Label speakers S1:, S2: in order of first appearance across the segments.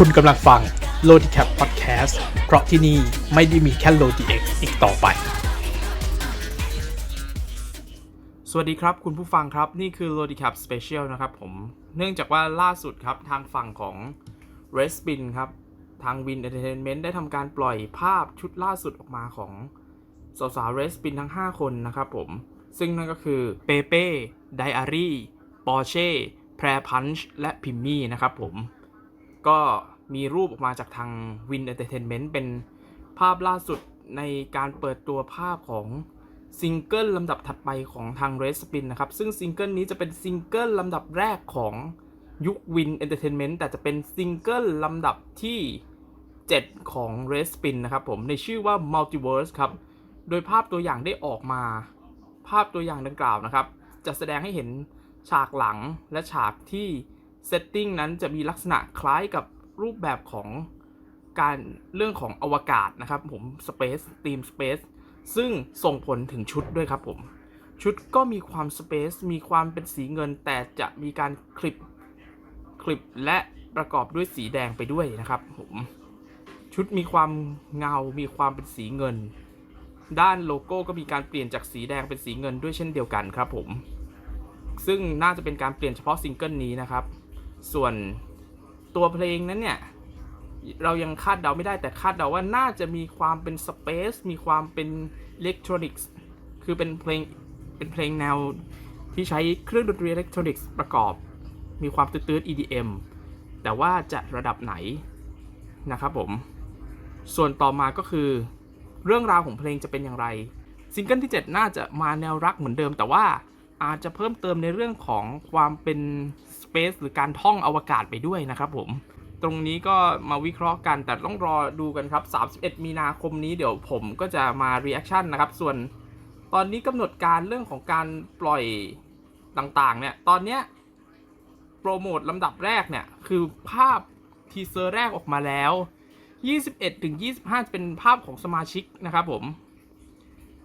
S1: คุณกำลังฟัง l o d i c a p Podcast เพราะที่นี่ไม่ได้มีแค่ l o d i x อีกต่อไป
S2: สวัสดีครับคุณผู้ฟังครับ นี่คือ l o d i c a p Special นะครับผม เนื่องจากว่าล่าสุดครับ ทางฝั่งของ r e s p i n ครับ ทาง Win Entertainment ได้ทำการปล่อยภาพชุดล่าสุดออกมาของสาวสาว r e s p i n ทั้ง 5 คนนะครับผม ซึ่งนั่นก็คือเปเป้ไดอารี่ปอร์เช่แพรพันช์และพิมมี่นะครับผมก็ มีรูปออกมาจากทาง Win Entertainment เป็นภาพล่าสุดในการเปิดตัวภาพของซิงเกิลลำดับถัดไปของทาง Red Spin นะครับ ซึ่งซิงเกิลนี้จะเป็นซิงเกิลลำดับแรกของยุค Win Entertainment แต่จะเป็นซิงเกิลลำดับที่ 7 ของ Red Spin นะครับผม ในชื่อว่า Multiverse ครับ โดยภาพตัวอย่างได้ออกมา ภาพตัวอย่างดังกล่าวนะครับ จะแสดงให้เห็นฉากหลังและฉากที่เซตติ้งนั้นจะมีลักษณะคล้ายกับ รูปแบบของการเรื่องของอวกาศนะครับผม Space Team Space ซึ่งส่งผลถึงชุดด้วยครับผม ชุดก็มีความ Space มีความเป็นสีเงิน แต่จะมีการคลิปคลิปและประกอบด้วยสีแดงไปด้วยนะครับผมชุดมีความเงา มีความเป็นสีเงิน ด้านโลโก้ก็มีการเปลี่ยนจากสีแดงเป็นสีเงินด้วยเช่นเดียวกันครับผม ซึ่งน่าจะเป็นการเปลี่ยนเฉพาะซิงเกิลนี้นะครับ ส่วน ตัวเพลงนั้นเนี่ย เรายังคาดเดาไม่ได้แต่คาดเดาว่าน่าจะมีความเป็นสเปซมีความเป็นอิเล็กทรอนิกส์คือเป็นเพลงเป็นเพลงแนวที่ใช้เครื่องดนตรีอิเล็กทรอนิกส์ประกอบ มีความตื้นๆ EDM แต่ว่าจะระดับไหนนะครับผม ส่วนต่อมาก็คือ เรื่องราวของเพลงจะเป็นอย่างไร ซิงเกิลที่ 7 น่าจะมาแนวรักเหมือนเดิม แต่ว่าอาจจะเพิ่มเติมในเรื่องของความเป็น สเปซหรือการท่องอวกาศไปด้วยนะครับผม ตรงนี้ก็มาวิเคราะห์กันแต่ต้องรอดูกันครับ 31 มีนาคมนี้เดี๋ยวผมก็จะมา reaction นะครับ ส่วนตอนนี้กำหนดการเรื่องของการปล่อยต่างๆ เนี่ย ตอนเนี้ยโปรโมทลำดับแรกเนี่ย คือภาพทีเซอร์แรกออกมาแล้ว 21ถึง25 จะเป็นภาพของสมาชิกนะครับผม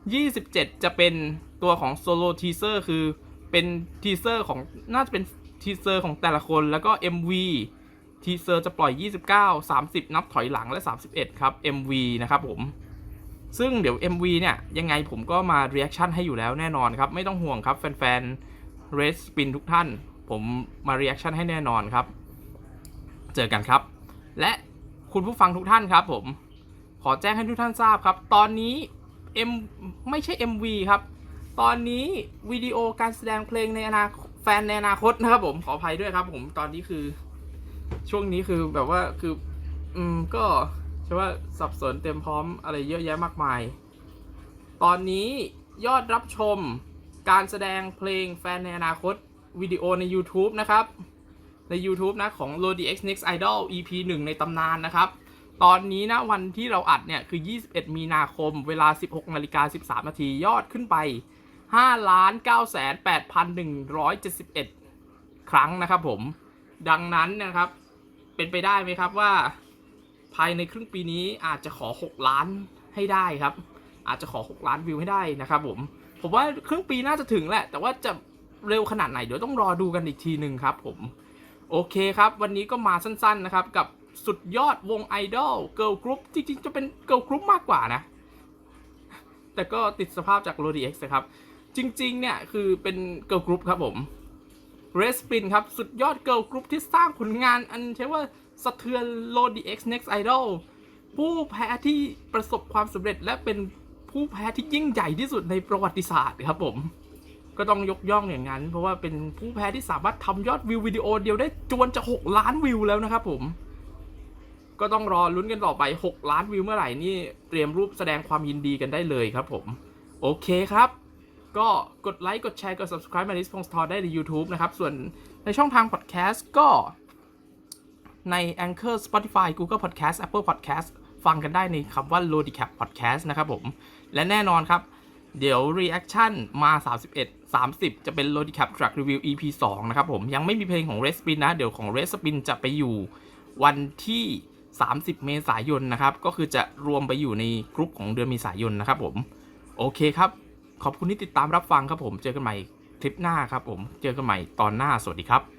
S2: 27 จะเป็นตัวของโซโลทีเซอร์คือเป็นทีเซอร์ของน่าจะเป็น ทีเซอร์ของแต่ละคนแล้วก็ MV ทีเซอร์จะปล่อย 29 30 นับถอยหลังและ 31 ครับ MV นะครับผม ซึ่งเดี๋ยว MV เนี่ย ยังไงผมก็มา reaction ให้อยู่แล้วแน่นอนครับ ไม่ต้องห่วงครับ แฟนๆ Red Spin ทุกท่าน ผมมา reaction ให้แน่นอนครับ เจอกันครับ และคุณผู้ฟังทุกท่านครับผม ขอแจ้งให้ทุกท่านทราบครับ ตอนนี้ M ไม่ใช่ MV ครับ ตอนนี้วิดีโอการแสดงเพลงในอนาคต แฟนในอนาคตนะครับผมขออภัยด้วยครับ ผมตอนนี้คือ ช่วงนี้คือแบบว่าคือ อืมก็ใช่ว่าสับสนเต็มพร้อมอะไรเยอะแยะมากมาย ตอนนี้ยอดรับชมการแสดงเพลงแฟนในอนาคตวิดีโอใน YouTube นะครับ ใน YouTube นะของ l o d x Next Idol EP 1 ในตำนานนะครับ ตอนนี้นะวันที่เราอัดเนี่ย คือ 21 มีนาคมเวลา 16นาฬิกา13นาทียอดขึ้นไป 5 9 8 1 7 1 ครั้งนะครับผม ดังนั้นนะครับ เป็นไปได้ไหมครับว่าภายในครึ่งปีนี้อาจจะขอ 6 ล้านให้ได้ครับ อาจจะขอ 6 ล้านวิวให้ได้นะครับผม ผมว่าครึ่งปีน่าจะถึงแหละ แต่ว่าจะเร็วขนาดไหนเดี๋ยวต้องรอดูกันอีกทีหนึ่งครับผม โอเคครับ วันนี้ก็มาสั้นๆนะครับ กับสุดยอดวงไอดอลเกิร์ลกรุ๊ปจริงๆ จะเป็นเกิร์ลกรุ๊ปมากกว่านะ แต่ก็ติดสภาพจาก r o d x นะครับ จริงๆ เนี่ย คือเป็นเกิร์ลกรุ๊ปครับผม r e s p i n ครับ สุดยอดเกิร์ลกรุ๊ปที่สร้างผลงานอันใช้ว่าสะเทือน r o d x Next Idol ผู้แพ้ที่ประสบความสำเร็จและเป็นผู้แพ้ที่ยิ่งใหญ่ที่สุดในประวัติศาสตร์ครับผม ก็ต้องยกย่องอย่างนั้น เพราะว่าเป็นผู้แพ้ที่สามารถทำยอดวิววิดีโอเดียวได้จวนจะ 6 ล้านวิวแล้วนะครับผม ก็ต้องรอลุ้นกันต่อไป 6 ล้านวิวเมื่อไหร่นี่เตรียมรูปแสดงความยินดีกันได้เลยครับผม โอเคครับ ก็กดไลค์ กดแชร์ กด subscribe มาดิสพงสตอร์ได้ใน YouTube นะครับ ส่วนในช่องทาง podcast ก็ใน Anchor Spotify Google Podcast Apple Podcast ฟังกันได้ในคำว่า Lodicap Podcast นะครับผม และแน่นอนครับ เดี๋ยว reaction มา 31 30 จะเป็น Lodicap Track Review EP 2 นะครับผม ยังไม่มีเพลงของ Red Spin นะ เดี๋ยวของ Red Spin จะไปอยู่วันที่ 30 เมษายนนะครับ ก็คือจะรวมไปอยู่ในกรุ๊ปของเดือนเมษายนนะครับผม โอเคครับ ขอบคุณที่ติดตามรับฟังครับผม เจอกันใหม่คลิปหน้าครับผม เจอกันใหม่ตอนหน้า สวัสดีครับ